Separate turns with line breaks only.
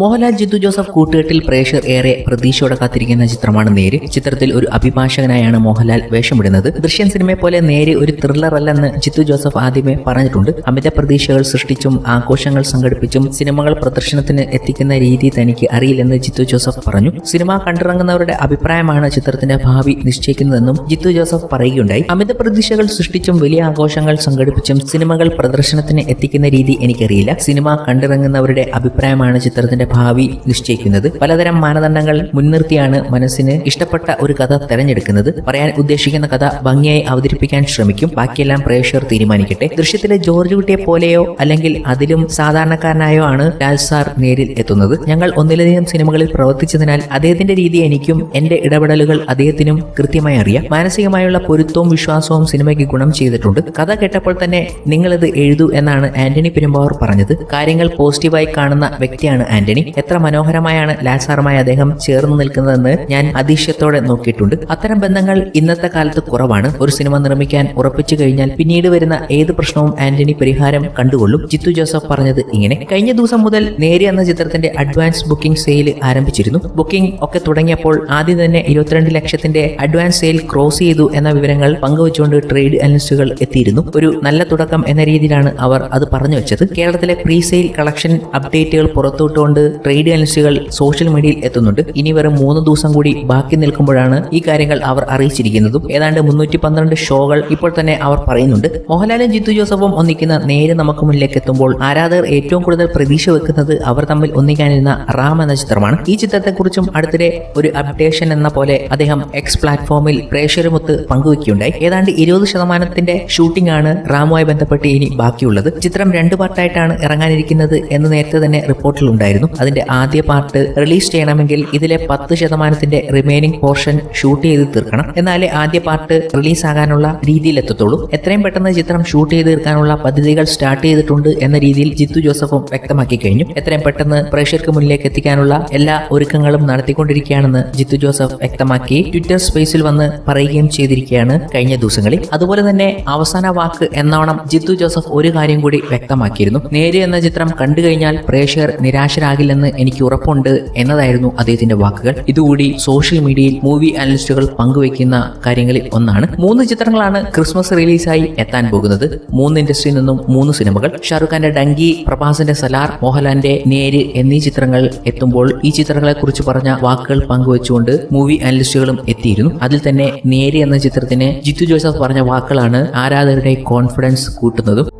Mohanlal Jithu Joseph കൂട്ടുകെട്ടിൽ പ്രേക്ഷകർ ഏറെ പ്രതീക്ഷയോടെ കാത്തിരിക്കുന്ന ചിത്രമാണ് നേര്. ചിത്രത്തിൽ ഒരു അഭിഭാഷകനായാണ് മോഹൻലാൽ വേഷമിടുന്നത്. ദൃശ്യൻ സിനിമയെ പോലെ നേര് ഒരു ത്രില്ലർ അല്ലെന്ന് ജിത്തു ജോസഫ് ആദ്യമേ പറഞ്ഞിട്ടുണ്ട്. അമിത പ്രതീക്ഷകൾ സൃഷ്ടിച്ചും ആഘോഷങ്ങൾ സംഘടിപ്പിച്ചും സിനിമകൾ പ്രദർശനത്തിന് എത്തിക്കുന്ന രീതി തനിക്ക് അറിയില്ലെന്ന് ജിത്തു ജോസഫ് പറഞ്ഞു. സിനിമ കണ്ടിറങ്ങുന്നവരുടെ അഭിപ്രായമാണ് ചിത്രത്തിന്റെ ഭാവി നിശ്ചയിക്കുന്നതെന്നും ജിത്തു ജോസഫ് പറയുകയുണ്ടായി. അമിത പ്രതീക്ഷകൾ സൃഷ്ടിച്ചും വലിയ ആഘോഷങ്ങൾ സംഘടിപ്പിച്ചും സിനിമകൾ പ്രദർശനത്തിന് എത്തിക്കുന്ന രീതി എനിക്കറിയില്ല. സിനിമ കണ്ടിറങ്ങുന്നവരുടെ അഭിപ്രായമാണ് ചിത്രത്തിന്റെ ഭാവി നിശ്ചയിക്കുന്നത്. പലതരം മാനദണ്ഡങ്ങൾ മുൻനിർത്തിയാണ് മനസ്സിന് ഇഷ്ടപ്പെട്ട ഒരു കഥ തെരഞ്ഞെടുക്കുന്നത്. പറയാൻ ഉദ്ദേശിക്കുന്ന കഥ ഭംഗിയായി അവതരിപ്പിക്കാൻ ശ്രമിക്കും. ബാക്കിയെല്ലാം പ്രേക്ഷകർ തീരുമാനിക്കട്ടെ. ദൃശ്യത്തിലെ ജോർജ് കുട്ടിയെ പോലെയോ അല്ലെങ്കിൽ അതിലും സാധാരണക്കാരനായോ ആണ് ലാൽ സാർ നേരിൽ എത്തുന്നത്. ഞങ്ങൾ ഒന്നിലധികം സിനിമകളിൽ പ്രവർത്തിച്ചതിനാൽ അദ്ദേഹത്തിന്റെ രീതി എനിക്കും എന്റെ ഇടപെടലുകൾ അദ്ദേഹത്തിനും കൃത്യമായി അറിയാം. മാനസികമായുള്ള പൊരുത്തവും വിശ്വാസവും സിനിമയ്ക്ക് ഗുണം ചെയ്തിട്ടുണ്ട്. കഥ കേട്ടപ്പോൾ തന്നെ നിങ്ങളിത് എഴുതൂ എന്നാണ് ആന്റണി പെരുമ്പാവൂർ പറഞ്ഞത്. കാര്യങ്ങൾ പോസിറ്റീവായി കാണുന്ന വ്യക്തിയാണ് ആന്റണി. എത്ര മനോഹരമായാണ് ലാൽസാറുമായി അദ്ദേഹം ചേർന്ന് നിൽക്കുന്നതെന്ന് ഞാൻ അതിശയത്തോടെ നോക്കിയിട്ടുണ്ട്. അത്തരം ബന്ധങ്ങൾ ഇന്നത്തെ കാലത്ത് കുറവാണ്. ഒരു സിനിമ നിർമ്മിക്കാൻ ഉറപ്പിച്ചു കഴിഞ്ഞാൽ പിന്നീട് വരുന്ന ഏത് പ്രശ്നവും ആന്റണി പരിഹാരം കണ്ടുകൊള്ളും. ജിത്തു ജോസഫ് പറഞ്ഞത് ഇങ്ങനെ. കഴിഞ്ഞ ദിവസം മുതൽ നേരി എന്ന ചിത്രത്തിന്റെ അഡ്വാൻസ് ബുക്കിംഗ് സെയിൽ ആരംഭിച്ചിരുന്നു. ബുക്കിംഗ് ഒക്കെ തുടങ്ങിയപ്പോൾ ആദ്യം തന്നെ ഇരുപത്തിരണ്ട് ലക്ഷത്തിന്റെ അഡ്വാൻസ് സെയിൽ ക്രോസ് ചെയ്തു എന്ന വിവരങ്ങൾ പങ്കുവച്ചുകൊണ്ട് ട്രേഡ് അനലിസ്റ്റുകൾ എത്തിയിരുന്നു. ഒരു നല്ല തുടക്കം എന്ന രീതിയിലാണ് അവർ അത് പറഞ്ഞു വെച്ചത്. കേരളത്തിലെ പ്രീ സെയിൽ കളക്ഷൻ അപ്ഡേറ്റുകൾ പുറത്തുവിട്ടുകൊണ്ട് ട്രേഡ് അനലിസ്റ്റുകൾ സോഷ്യൽ മീഡിയയിൽ എത്തുന്നുണ്ട്. ഇനി വെറും മൂന്ന് ദിവസം കൂടി ബാക്കി നിൽക്കുമ്പോഴാണ് ഈ കാര്യങ്ങൾ അവർ അറിയിച്ചിരിക്കുന്നതും. ഏതാണ്ട് മുന്നൂറ്റി പന്ത്രണ്ട് ഷോകൾ ഇപ്പോൾ തന്നെ അവർ പറയുന്നുണ്ട്. മോഹൻലാലും ജിത്തു ജോസഫും ഒന്നിക്കുന്ന നേരെ നമുക്ക് മുന്നിലേക്ക് എത്തുമ്പോൾ ആരാധകർ ഏറ്റവും കൂടുതൽ പ്രതീക്ഷ വെക്കുന്നത് അവർ തമ്മിൽ ഒന്നിക്കാനിരുന്ന റാം എന്ന ചിത്രമാണ്. ഈ ചിത്രത്തെക്കുറിച്ചും അടുത്തിടെ ഒരു അപ്ഡേഷൻ എന്ന പോലെ അദ്ദേഹം എക്സ് പ്ലാറ്റ്ഫോമിൽ പ്രേക്ഷകരുമൊത്ത് പങ്കുവെക്കുകയുണ്ടായി. ഏതാണ്ട് ഇരുപത് ശതമാനത്തിന്റെ ഷൂട്ടിംഗ് ആണ് റാമുമായി ബന്ധപ്പെട്ട് ഇനി ബാക്കിയുള്ളത്. ചിത്രം രണ്ട് പാർട്ടായിട്ടാണ് ഇറങ്ങാനിരിക്കുന്നത് എന്ന് നേരത്തെ തന്നെ റിപ്പോർട്ടിൽ ഉണ്ടായിരുന്നു. അതിന്റെ ആദ്യ പാർട്ട് റിലീസ് ചെയ്യണമെങ്കിൽ ഇതിലെ പത്ത് ശതമാനത്തിന്റെ റിമൈനിങ് പോർഷൻ ഷൂട്ട് ചെയ്ത് തീർക്കണം. എന്നാലേ ആദ്യ പാർട്ട് റിലീസ് ആകാനുള്ള രീതിയിൽ എത്തത്തുള്ളൂ. എത്രയും പെട്ടെന്ന് ചിത്രം ഷൂട്ട് ചെയ്ത് തീർക്കാനുള്ള പദ്ധതികൾ സ്റ്റാർട്ട് ചെയ്തിട്ടുണ്ട് എന്ന രീതിയിൽ ജിത്തു ജോസഫും വ്യക്തമാക്കി കഴിഞ്ഞു. എത്രയും പെട്ടെന്ന് പ്രേക്ഷകർക്ക് മുന്നിലേക്ക് എത്തിക്കാനുള്ള എല്ലാ ഒരുക്കങ്ങളും നടത്തിക്കൊണ്ടിരിക്കുകയാണെന്ന് ജിത്തു ജോസഫ് വ്യക്തമാക്കി. ട്വിറ്റർ സ്പേസിൽ വന്ന് പറയുകയും ചെയ്തിരിക്കുകയാണ് കഴിഞ്ഞ ദിവസങ്ങളിൽ. അതുപോലെ തന്നെ അവസാന വാക്ക് എന്നോണം ജിത്തു ജോസഫ് ഒരു കാര്യം കൂടി വ്യക്തമാക്കിയിരുന്നു. നേര് എന്ന ചിത്രം കണ്ടു കഴിഞ്ഞാൽ പ്രേക്ഷകർ നിരാശരാകില്ലെന്ന് എനിക്ക് ഉറപ്പുണ്ട് എന്നതായിരുന്നു അദ്ദേഹത്തിന്റെ വാക്കുകൾ. ഇതുകൂടി സോഷ്യൽ മീഡിയയിൽ മൂവി അനലിസ്റ്റുകൾ പങ്കുവയ്ക്കുന്ന കാര്യങ്ങളിൽ ഒന്നാണ്. മൂന്ന് ചിത്രങ്ങളാണ് ക്രിസ്മസ് റിലീസായി എത്താൻ പോകുന്നത്. മൂന്ന് ഇൻഡസ്ട്രിയിൽ നിന്നും മൂന്ന് സിനിമകൾ. ഷാറുഖ് ഖാന്റെ ഡങ്കി പ്രഭാസിന്റെ സലാർ മോഹൻലാലിന്റെ നേര് എന്നീ ചിത്രങ്ങൾ എത്തുമ്പോൾ ഈ ചിത്രങ്ങളെ കുറിച്ച് പറഞ്ഞ വാക്കുകൾ പങ്കുവച്ചുകൊണ്ട് മൂവി അനലിസ്റ്റുകളും എത്തിയിരുന്നു. അതിൽ തന്നെ നേര് എന്ന ചിത്രത്തിന് ജിത്തു ജോസഫ് പറഞ്ഞ വാക്കുകളാണ് ആരാധകരുടെ കോൺഫിഡൻസ് കൂട്ടുന്നതും.